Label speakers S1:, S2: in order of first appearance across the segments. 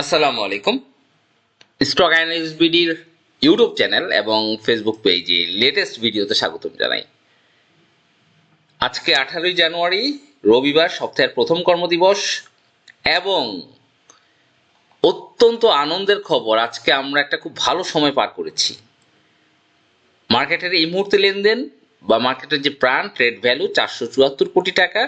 S1: আসসালামু আলাইকুম। Stock analyst বিডির ইউটিউব চ্যানেল এবং ফেসবুক পেজে লেটেস্ট ভিডিওতে স্বাগতম জানাই। আজকে আঠারোই জানুয়ারি, রবিবার সপ্তাহের প্রথম কর্মদিবস এবং অত্যন্ত আনন্দের খবর, আজকে আমরা একটা খুব ভালো সময় পার করেছি। মার্কেটের এই মুহূর্তে লেনদেন বা মার্কেটের যে প্রাণ ট্রেড ভ্যালু চারশো চুয়াত্তর কোটি টাকা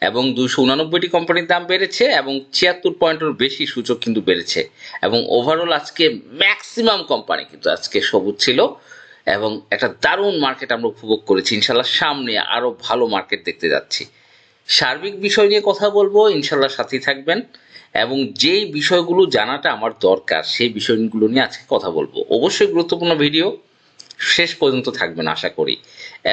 S1: এবং দুশো উনানব্বইটি কোম্পানির দাম বেড়েছে এবং ছিয়াত্তর পয়েন্টের বেশি সূচক কিন্তু বেড়েছে। এবং ওভারঅল আজকে ম্যাক্সিমাম কোম্পানি কিন্তু আজকে সবুজ ছিল এবং একটা দারুণ মার্কেট আমরা উপভোগ করেছি। ইনশাল্লাহ সামনে আরও ভালো মার্কেট দেখতে যাচ্ছি। সার্বিক বিষয় নিয়ে কথা বলব ইনশাল্লাহ সাথেই থাকবেন এবং যেই বিষয়গুলো জানাটা আমার দরকার সেই বিষয়গুলো নিয়ে আজকে কথা বলব। অবশ্যই গুরুত্বপূর্ণ ভিডিও শেষ পর্যন্ত থাকবেন আশা করি।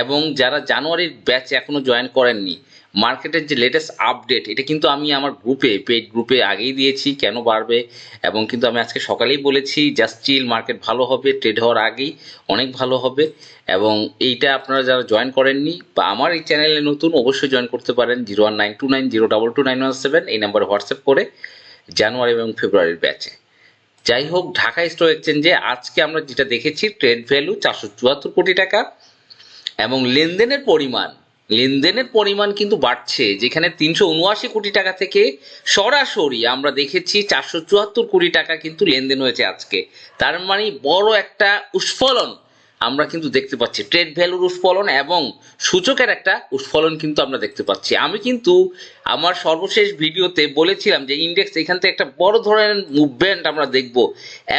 S1: এবং যারা জানুয়ারির ব্যাচ এখনও জয়েন করেননি মার্কেটের যে লেটেস্ট আপডেট এটা কিন্তু আমি আমার গ্রুপে পেড গ্রুপে আগেই দিয়েছি, কেন বাড়বে? এবং কিন্তু আমি আজকে সকালেই বলেছি জাস্ট চিল মার্কেট ভালো হবে ট্রেড হওয়ার আগেই অনেক ভালো হবে। এবং এইটা আপনারা যারা জয়েন করেননি, বা আমার এই চ্যানেলে নতুন, অবশ্যই জয়েন করতে পারেন। Zero one nine two nine zero double two nine one seven এই নাম্বারে হোয়াটসঅ্যাপ করে, জানুয়ারি এবং ফেব্রুয়ারির ব্যাচে যাই হোক ঢাকা স্টক এক্সচেঞ্জে আজকে আমরা যেটা দেখেছি ট্রেড ভ্যালু চারশো চুয়াত্তর কোটি টাকা এবং লেনদেনের পরিমাণ লেনদেনের পরিমাণ কিন্তু বাড়ছে, যেখানে তিনশো উনআশি কোটি টাকা থেকে সরাসরি আমরা দেখেছি চারশো চুয়াত্তর কোটি টাকা কিন্তু লেনদেন হয়েছে আজকে। তার মানে বড় একটা উস্ফলন আমরা কিন্তু দেখতে পাচ্ছি ট্রেড ভ্যালুর উস্ফলন এবং সূচকের একটা উস্ফলন কিন্তু আমরা দেখতে পাচ্ছি। আমি কিন্তু আমার সর্বশেষ ভিডিওতে বলেছিলাম যে ইন্ডেক্স এখান থেকে একটা বড় ধরনের মুভমেন্ট আমরা দেখব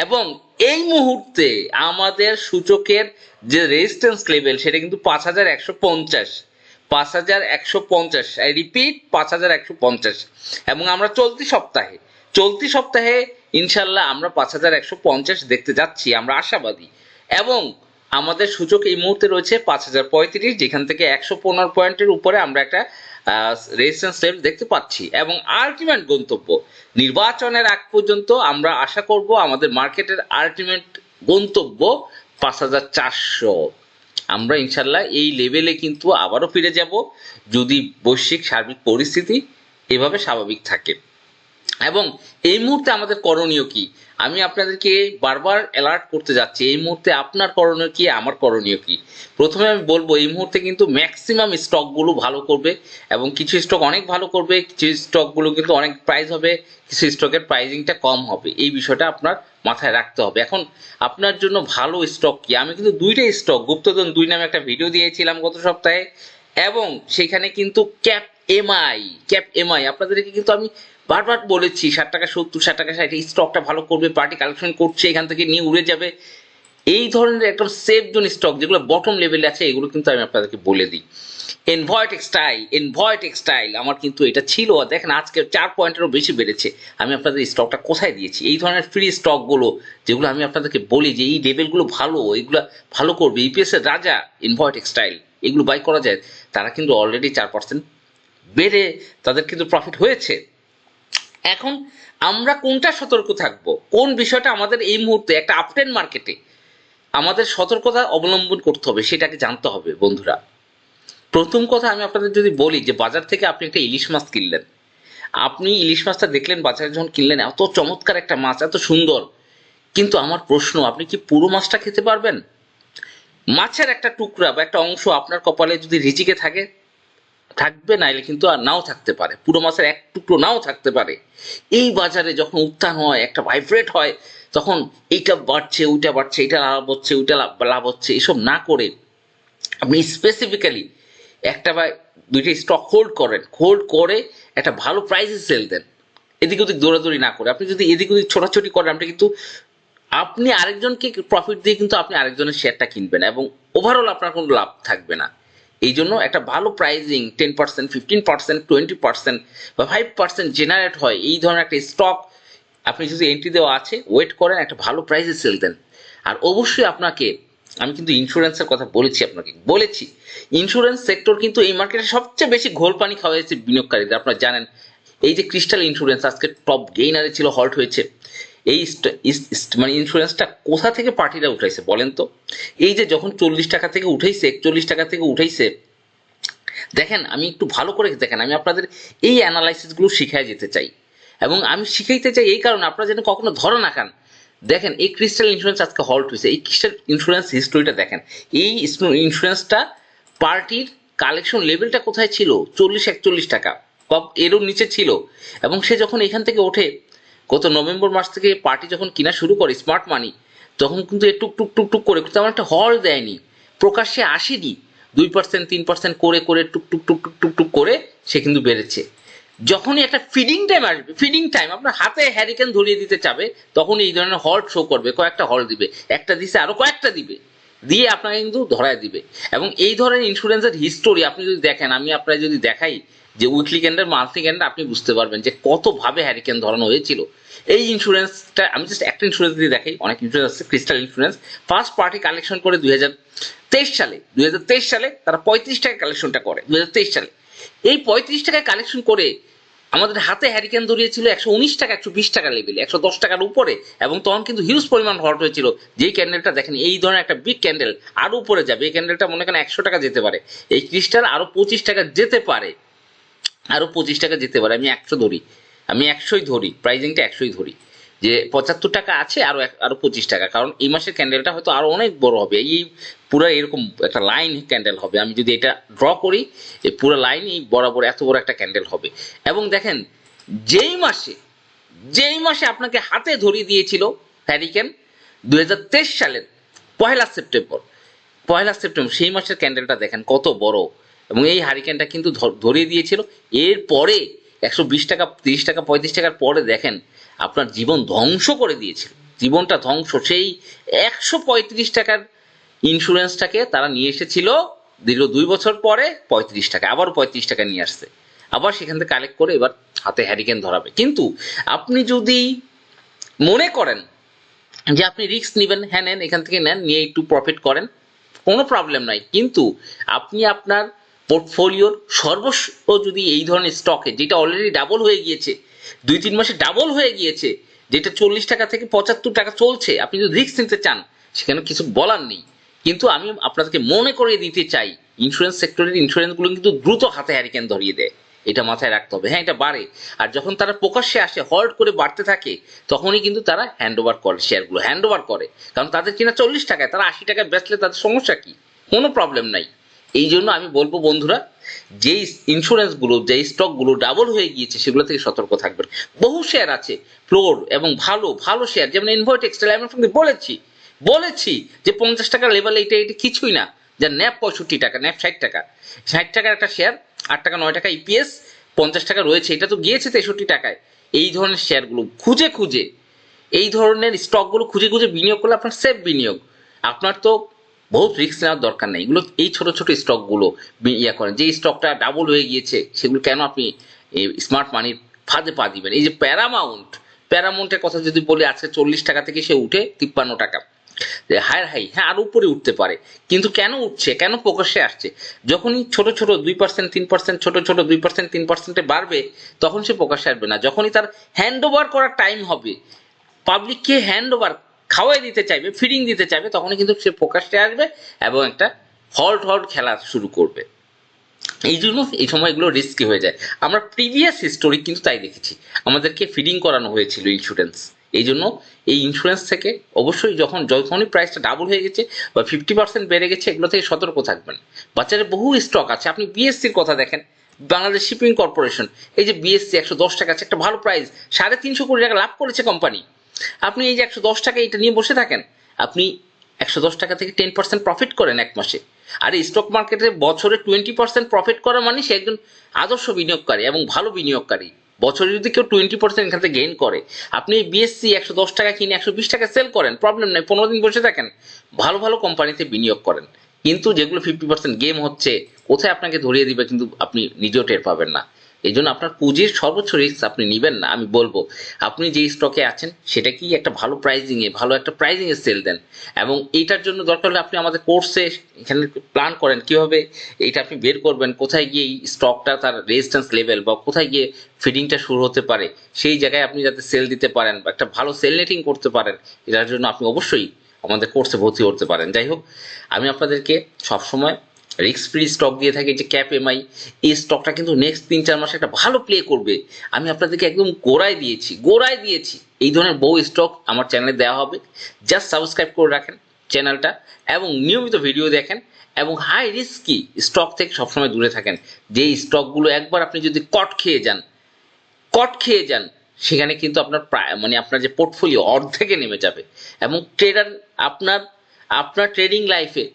S1: এবং এই মুহূর্তে আমাদের সূচকের যে রেজিস্ট্যান্স লেভেল সেটা কিন্তু পাঁচ হাজার একশো পঞ্চাশ, পাঁচ হাজার একশো পঞ্চাশ রিপিট পাঁচ হাজার একশো পঞ্চাশ। এবং আমরা চলতি সপ্তাহে চলতি সপ্তাহে ইনশাল্লাহ আমরা পাঁচ হাজার একশো পঞ্চাশ দেখতে যাচ্ছি, আমরা আশাবাদী। এবং আমাদের সূচক এই মুহূর্তে রয়েছে পাঁচ হাজার পঁয়ত্রিশ, যেখান থেকে একশো পনেরো পয়েন্টের উপরে আমরা একটা রেজিস্ট্যান্স লেভেল দেখতে পাচ্ছি। এবং আলটিমেট গন্তব্য, নির্বাচনের আগ পর্যন্ত আমরা আশা করব আমাদের মার্কেটের আলটিমেট গন্তব্য পাঁচ হাজার চারশো। আমরা ইনশাল্লাহ এই লেভেলে কিন্তু আবারও ফিরে যাব। যদি বৈশ্বিক সার্বিক পরিস্থিতি এভাবে স্বাভাবিক থাকে। এবং এই মুহূর্তে আমাদের করণীয় কি? আমি আপনাদেরকে বারবার অ্যালার্ট করতে যাচ্ছি, এই মুহূর্তে আপনার করণীয় কি, আমার করণীয় কি? প্রথমে আমি বলব, এই মুহূর্তে কিন্তু ম্যাক্সিমাম স্টকগুলো ভালো করবে এবং কিছু স্টক অনেক ভালো করবে, কিছু স্টকগুলো কিন্তু অনেক প্রাইস হবে, কিছু স্টকের প্রাইজিংটা কম হবে। এই বিষয়টা আপনার মাথায় রাখতে হবে। এখন আপনার জন্য ভালো স্টক কি? আমি কিন্তু দুইটা স্টক গুপ্তধন দুই নামে একটা ভিডিও দিয়েছিলাম গত সপ্তাহে এবং সেখানে কিন্তু ক্যাপ এমআই ক্যাপ এমআই আপনাদেরকে কিন্তু আমি বারবার বলেছি, ষাট টাকা, সত্তর, ষাট টাকা, ষাট, এই স্টকটা ভালো করবে পার্টি কালেকশন করছে, এখান থেকে নিয়ে উড়ে যাবে। এই ধরনের একদম সেফ জোন স্টক যেগুলো বটম লেভেলে আছে, এগুলো কিন্তু আমি আপনাদেরকে বলে দিই। এনভয় টেক্সটাইল এনভয় টেক্সটাইল আমার কিন্তু এটা ছিল দেখেন আজকে চার পয়েন্টেরও বেশি বেড়েছে। আমি আপনাদের স্টকটা কোথায় দিয়েছি? এই ধরনের ফ্রি স্টকগুলো যেগুলো আমি আপনাদেরকে বলি যে এই লেভেলগুলো ভালো, এগুলো ভালো করবে। ইপিএস এর রাজা এনভয় টেক্সটাইল এগুলো বাই করা যায়, তারা কিন্তু অলরেডি চার পার্সেন্ট বেড়ে, তাদের কিন্তু প্রফিট হয়েছে। এখন আমরা কোনটা সতর্ক থাকব? কোন বিষয়টা আমাদের এই মুহূর্তে একটা আপটেন মার্কেটে আমাদের সতর্কতা অবলম্বন করতে হবে, সেটাকে জানতে হবে, বন্ধুরা। প্রথম কথা আমি আপনাদের যদি বলি যে বাজার থেকে আপনি একটা ইলিশ মাছ কিনলেন। আপনি ইলিশ মাছটা দেখলেন, বাজারে যখন কিনলেন, এত চমৎকার একটা মাছ, এত সুন্দর। কিন্তু আমার প্রশ্ন, আপনি কি পুরো মাছটা খেতে পারবেন? মাছের একটা টুকরা বা একটা অংশ আপনার কপালে যদি রিজিকে থাকে থাকবে নাইলে কিন্তু আর নাও থাকতে পারে। পুরো মাসের এক টুকরো নাও থাকতে পারে। এই বাজারে যখন উত্থান হয়, একটা ভাইব্রেট হয়, তখন এইটা বাড়ছে, ওইটা বাড়ছে এটা লাভ হচ্ছে, ওইটা লাভ হচ্ছে, এসব না করে আপনি স্পেসিফিক্যালি একটা বা দুইটা স্টক হোল্ড করেন। হোল্ড করে একটা ভালো প্রাইসে সেল দেন। এদিক ওদিক দৌড়াদৌড়ি না করে। আপনি যদি এদিক ওদিক ছোটাছুটি করেন, আপনি কিন্তু, আপনি আরেকজনকে প্রফিট দিয়ে কিন্তু আপনি আরেকজনের শেয়ারটা কিনবেন এবং ওভারঅল আপনার কোনো লাভ থাকবে না। এই জন্য একটা ভালো pricing ten percent fifteen percent twenty percent বা ফাইভ পার্সেন্ট জেনারেট হয় এই ধরনের একটা স্টক আপনি যদি এন্ট্রি দেওয়া আছে ওয়েট করেন, একটা ভালো প্রাইসে সেল দেন। আর অবশ্যই আপনাকে, আমি কিন্তু ইন্স্যুরেন্সের কথা বলেছি আপনাকে, বলেছি ইন্স্যুরেন্স সেক্টর কিন্তু এই মার্কেটে সবচেয়ে বেশি ঘোল পানি খাওয়াইছে বিনিয়োগকারীদের, আপনারা জানেন। এই যে ক্রিস্টাল ইন্স্যুরেন্স আজকে টপ গেইনারে ছিল হল্ট হয়েছে। এই মানে ইন্স্যুরেন্সটা কোথা থেকে পার্টিরা উঠাইছে বলেন তো? এই যে যখন চল্লিশ টাকা থেকে উঠাইছে, একচল্লিশ টাকা থেকে উঠাইছে, দেখেন, আমি একটু ভালো করে দেখেন, আমি আপনাদের এই অ্যানালাইসিসগুলো শিখায় যেতে চাই। এবং আমি শিখাইতে চাই এই কারণে, আপনারা যেন কখনো ধরা না খান। দেখেন, এই ক্রিস্টাল ইন্স্যুরেন্স আজকে হল্ট হয়েছে এই ক্রিস্টাল ইন্স্যুরেন্স হিস্টোরিটা দেখেন। এই ইন্স্যুরেন্সটা পার্টির কালেকশন লেভেলটা কোথায় ছিল? চল্লিশ একচল্লিশ টাকা। এরও নিচে ছিল। এবং সে যখন এখান থেকে ওঠে গত নভেম্বর মাস থেকে পার্টি যখন কিনা শুরু করে স্মার্ট মানি তখন কিন্তু এ টুক টুক টুক টুক করে তেমন একটা হল দেয়নি। প্রকাশ্যে আসেনি। দুই পার্সেন্ট তিন পার্সেন্ট করে করে, টুক টুক টুক টুক টুক টুক করে সে কিন্তু বেড়েছে। যখনই একটা ফিডিং টাইম আসবে ফিডিং টাইম আপনার হাতে হ্যারিকেন ধরিয়ে দিতে চাবে তখন এই ধরনের হল্ট শো করবে, কয়েকটা হল দিবে, একটা দিছে, আরও কয়েকটা দিবে। দিয়ে আপনাকে কিন্তু ধরায় দিবে। এবং এই ধরনের ইন্স্যুরেন্সের হিস্টোরি আপনি যদি দেখেন, আমি আপনার যদি দেখাই যে উইকলি ক্যান্ডেল মান্থলি ক্যান্ডেল আপনি বুঝতে পারবেন যে কতভাবে হ্যারিকেন ধরানো হয়েছিল। এই ইন্স্যুরেন্সটা আমি জাস্ট একটা ইন্স্যুরেন্স দিয়ে দেখাই, অনেক ইন্স্যুরেন্স আছে crystal insurance first party collection করে দুই হাজার তেইশ সালে, দুই হাজার তেইশ সালে তারা পঁয়ত্রিশ টাকা কালেকশনটা করে, দুই হাজার তেইশ সালে। এই পঁয়ত্রিশ টাকায় কালেকশন করে আমাদের হাতে হ্যারিকেন ধরিয়েছিল একশো উনিশ টাকা, একশো বিশ টাকা লেভেলে একশো দশ টাকার উপরে, এবং তখন কিন্তু হিউজ পরিমাণ হট হয়েছিল। যেই ক্যান্ডেলটা দেখেন, এই ধরনের একটা বিগ ক্যান্ডেল আরও উপরে যাবে। এই ক্যান্ডেলটা মনে করেন একশো টাকা যেতে পারে। এই ক্রিস্টাল আরও পঁচিশ টাকা যেতে পারে। আরও পঁচিশ টাকা যেতে পারে। আমি একশো ধরি। আমি একশোই ধরি। প্রাইজিংটা একশোই ধরি। যে পঁচাত্তর টাকা আছে, আরও আরও পঁচিশ টাকা। কারণ এই মাসের ক্যান্ডেলটা হয়তো আরও অনেক বড় হবে। এই পুরো এরকম একটা লাইন ক্যান্ডেল হবে। আমি যদি এটা ড্র করি, এই পুরো লাইন এই বরাবর এত বড় একটা ক্যান্ডেল হবে। এবং দেখেন, যেই মাসে যেই মাসে আপনাকে হাতে ধরিয়ে দিয়েছিল হ্যারিকেন দু হাজার তেইশ সালের পয়লা সেপ্টেম্বর পয়লা সেপ্টেম্বর, সেই মাসের ক্যান্ডেলটা দেখেন কত বড়। এবং এই হারিকেনটা কিন্তু ধরিয়ে দিয়েছিল। এরপরে একশো বিশ টাকা, তিরিশ টাকা, পঁয়ত্রিশ টাকার পরে দেখেন আপনার জীবন ধ্বংস করে দিয়েছিল। জীবনটা ধ্বংস, সেই একশো পঁয়ত্রিশ টাকার ইন্স্যুরেন্সটাকে তারা নিয়ে এসেছিল, দীর্ঘ দুই বছর পরে পঁয়ত্রিশ টাকা, আবার পঁয়ত্রিশ টাকা নিয়ে আসছে। আবার সেখান থেকে কালেক্ট করে এবার হাতে হ্যারিকেন ধরাবে। কিন্তু আপনি যদি মনে করেন যে আপনি রিস্ক নেবেন হ্যাঁ নেন, এখান থেকে নেন, নিয়ে একটু প্রফিট করেন, কোনো প্রবলেম নাই। কিন্তু আপনি আপনার পোর্টফোলিওর সর্বস্ব যদি এই ধরনের স্টকে যেটা অলরেডি ডাবল হয়ে গিয়েছে দুই তিন মাসে ডাবল হয়ে গিয়েছে, যেটা চল্লিশ টাকা থেকে পঁচাত্তর টাকা চলছে। আপনি যদি রিস্ক নিতে চান, সেখানে কিছু বলার নেই। কিন্তু আমি আপনাদেরকে মনে করিয়ে দিতে চাই ইন্স্যুরেন্স সেক্টরের ইন্স্যুরেন্সগুলো কিন্তু দ্রুত হাতে হ্যারিকেন ধরিয়ে দেয়। এটা মাথায় রাখতে হবে। হ্যাঁ এটা বাড়ে। আর যখন তারা প্রকাশ্যে আসে হল্ট করে বাড়তে থাকে, তখনই কিন্তু তারা হ্যান্ড ওভার করে শেয়ারগুলো হ্যান্ড ওভার করে। কারণ তাদের কিনা চল্লিশ টাকায়, তারা আশি টাকায় বেচলে তাদের সমস্যা কি? কোনো প্রবলেম নাই। এই জন্য আমি বলব বন্ধুরা, যেই ইন্স্যুরেন্সগুলো যেই স্টকগুলো ডাবল হয়ে গিয়েছে, সেগুলো থেকে সতর্ক থাকবেন। বহু শেয়ার আছে ফ্লোর এবং ভালো ভালো শেয়ার যেমন ইনভয় টেক্সটাইল আমি আপনাকে বলেছি বলেছি যে পঞ্চাশ টাকা লেভেলে এটা এটা কিছুই না যার ন্যাপ পঁয়ষট্টি টাকা, ন্যাপ ষাট টাকা। ষাট টাকার একটা শেয়ার আট টাকা, নয় টাকা ইপিএস পঞ্চাশ টাকা রয়েছে, এটা তো গিয়েছে তেষট্টি টাকায়। এই ধরনের শেয়ারগুলো খুঁজে খুঁজে, এই ধরনের স্টকগুলো খুঁজে খুঁজে বিনিয়োগ করলে আপনার সেফ বিনিয়োগ। আপনার তো বহুত রিস্ক নেওয়ার দরকার নেই। এগুলো, এই ছোট ছোট স্টকগুলো ইয়ে করেন যে স্টকটা ডাবল হয়ে গিয়েছে, সেগুলো কেন আপনি স্মার্ট মানির ফাঁদে পা দিবেন? এই যে প্যারামাউন্ট প্যারামাউন্টের কথা যদি বলি, আজকে চল্লিশ টাকা থেকে সে উঠে তিপ্পান্ন টাকা। হায়ার হাই হ্যাঁ আরও উপরে উঠতে পারে, কিন্তু কেন উঠছে, কেন প্রকাশ্যে আসছে? যখনই ছোট ছোট দুই পার্সেন্ট তিন পার্সেন্ট ছোট ছোট দুই পার্সেন্ট তিন পার্সেন্টে বাড়বে, তখন সে প্রকাশ্যে আসবে না। যখনই তার হ্যান্ড ওভার করার টাইম হবে পাবলিককে হ্যান্ড ওভার খাওয়াই দিতে চাইবে ফিডিং দিতে চাইবে, তখনই কিন্তু সে প্রকাশ্যে আসবে এবং একটা হল্ট হল্ট খেলা শুরু করবে। এই জন্য এই সময় এগুলো রিস্কি হয়ে যায়। আমরা প্রিভিয়াস হিস্টোরি কিন্তু তাই দেখেছি। আমাদেরকে ফিডিং করানো হয়েছিল ইন্স্যুরেন্স এই জন্য এই ইন্স্যুরেন্স থেকে অবশ্যই যখন, যখনই প্রাইসটা ডাবল হয়ে গেছে বা ফিফটি পার্সেন্ট বেড়ে গেছে, এগুলো থেকে সতর্ক থাকবেন। বাচ্চাদের বহু স্টক আছে। আপনি বিএসসির কথা দেখেন। বাংলাদেশ শিপিং কর্পোরেশন এই যে বিএসসি একশো দশ টাকা আছে, একটা ভালো প্রাইস সাড়ে তিনশো কোটি টাকা লাভ করেছে কোম্পানি আপনি এই যে একশো দশ টাকা এটা নিয়ে বসে থাকেন, আপনি একশো দশ টাকা থেকে টেন পার্সেন্ট প্রফিট করেন এক মাসে। আর স্টক মার্কেটে বছরে টোয়েন্টি পার্সেন্ট প্রফিট করা মানে সে একজন আদর্শ বিনিয়োগকারী এবং ভালো বিনিয়োগকারী। বছরে যদি কেউ টোয়েন্টি পার্সেন্ট এখান থেকে গেইন করে, আপনি বিএসসি একশো দশ টাকা কিনে একশো বিশ টাকা সেল করেন প্রবলেম নেই, পনেরো দিন বসে থাকেন, ভালো ভালো কোম্পানিতে বিনিয়োগ করেন। কিন্তু যেগুলো ফিফটি পার্সেন্ট গেম হচ্ছে, কোথায় আপনাকে ধরিয়ে দিবে কিন্তু আপনি নিজেও টের পাবেন না। এই জন্য আপনার পুঁজির সর্বোচ্চ রিস্ক আপনি নেবেন না, আমি বলব। আপনি যেই স্টকে আছেন, সেটা কি একটা ভালো প্রাইজিংয়ে ভালো একটা প্রাইজিংয়ে সেল দেন? এবং এইটার জন্য দরকার হলে আপনি আমাদের কোর্সে এখানে প্ল্যান করেন কীভাবে এইটা আপনি বের করবেন, কোথায় গিয়ে এই স্টকটা তার রেজিস্ট্যান্স লেভেল বা কোথায় গিয়ে ফিডিংটা শুরু হতে পারে, সেই জায়গায় আপনি যাতে সেল দিতে পারেন বা একটা ভালো সেল নেটিং করতে পারেন, এটার জন্য আপনি অবশ্যই আমাদের কোর্সে ভর্তি করতে পারেন। যাই হোক, আমি আপনাদেরকে সবসময় রিস্ক ফ্রি স্টক দিয়ে থাকে যে ক্যাপ এমআই এই স্টকটা কিন্তু নেক্সট তিন চার মাসে একটা ভালো প্লে করবে। আমি আপনাদেরকে একদম গোড়ায় দিয়েছি গোড়ায় দিয়েছি। এই ধরনের বহু স্টক আমার চ্যানেলে দেওয়া হবে। জাস্ট সাবস্ক্রাইব করে রাখেন চ্যানেলটা এবং নিয়মিত ভিডিও দেখেন এবং হাই রিস্কি স্টক থেকে সবসময় দূরে থাকেন। যেই স্টকগুলো একবার আপনি যদি কট খেয়ে যান কট খেয়ে যান, সেখানে কিন্তু আপনার প্রায় মানে আপনার যে পোর্টফোলিও অর্ধেকে নেমে যাবে। এবং ট্রেডার আপনার আপনার ট্রেডিং লাইফে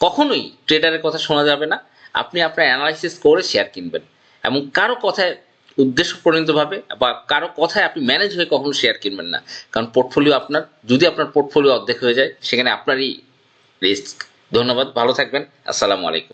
S1: কখনোই ট্রেডারের কথা শোনা যাবে না। আপনি আপনার অ্যানালাইসিস করে শেয়ার কিনবেন এবং কারও কথায় উদ্দেশ্য পরিণতভাবে বা কারও কথায় আপনি ম্যানেজ হয়ে কখনো শেয়ার কিনবেন না। কারণ পোর্টফোলিও আপনার, যদি আপনার পোর্টফোলিও অর্ধেক হয়ে যায়, সেখানে আপনারই রিস্ক ধন্যবাদ, ভালো থাকবেন। আসসালামু আলাইকুম।